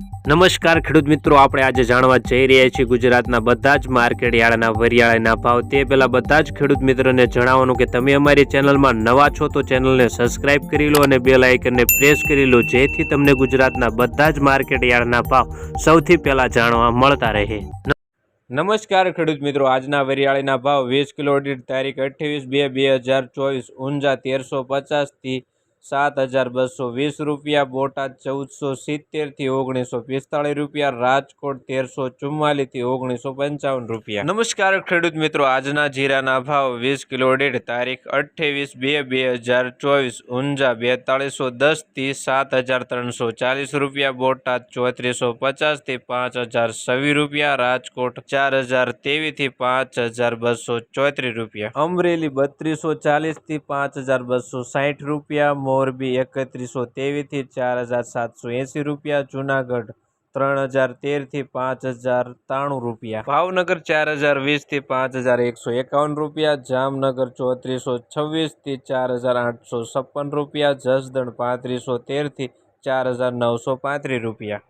નમસ્કાર ખેડૂત મિત્રો, આપણે આજે જાણવા જઈ રહ્યા છીએ ગુજરાતના બધા જ માર્કેટ યાર્ડના વરિયાળાના ભાવ. તે પહેલાં બધા જ ખેડૂત મિત્રોને જણાવવાનું કે તમે અમારી ચેનલમાં નવા છો તો ચેનલને સબસ્ક્રાઇબ કરી લો અને બેલ આઇકનને પ્રેસ કરી લો, જેથી તમને ગુજરાતના બધા જ માર્કેટ યાર્ડના ભાવ સૌથી પહેલાં જાણવા મળતા રહે. નમસ્કાર ખેડૂત મિત્રો, આજના વરિયાળીના ભાવ વીસ કિલો દીઠ તારીખ અઠ્ઠાવીસ બે બે હજાર ચોવીસ, ઊંઝા તેરસો પચાસથી સાત હજાર બસો વીસ રૂપિયા બોટાદ ચૌદસો સિત્તેરથી ઓગણીસો પિસ્તાળીસ રૂપિયા રાજકોટ તેરસો ચુમ્માલીસથી ઓગણીસો પંચાવન રૂપિયા. નમસ્કાર ખેડૂત મિત્રો આજના જીરાના ભાવ વીસ કિલો દીઠ તારીખ અઠ્ઠાવીસ બે બે હજાર ચોવીસ ઊંઝા બેતાળીસો દસથી સાત હજાર ત્રણસો ચાલીસ રૂપિયા બોટાદ ચોત્રીસો પચાસથી પાંચ હજાર છવ્વીસ રૂપિયા રાજકોટ ચાર હજાર તેવીસથી પાંચ હજાર બસો ચોત્રીસ રૂપિયા. અમરેલી બત્રીસો ચાલીસથી પાંચ હજાર બસો સાઠ રૂપિયા મોરબી એકત્રીસો તેવીસથી ચાર હજાર સાતસો એંસી રૂપિયા, જુનાગઢ ત્રણ હજાર તેરથી પાંચ હજાર ત્રાણું રૂપિયા. ભાવનગર ચાર હજાર વીસથી પાંચ હજાર એકસો એકાવન રૂપિયા, જામનગર ચોત્રીસો છવ્વીસથી ચાર હજાર આઠસો છપ્પન રૂપિયા, જસદણ પાંત્રીસો તેરથી ચાર હજાર નવસો પાંત્રીસ રૂપિયા.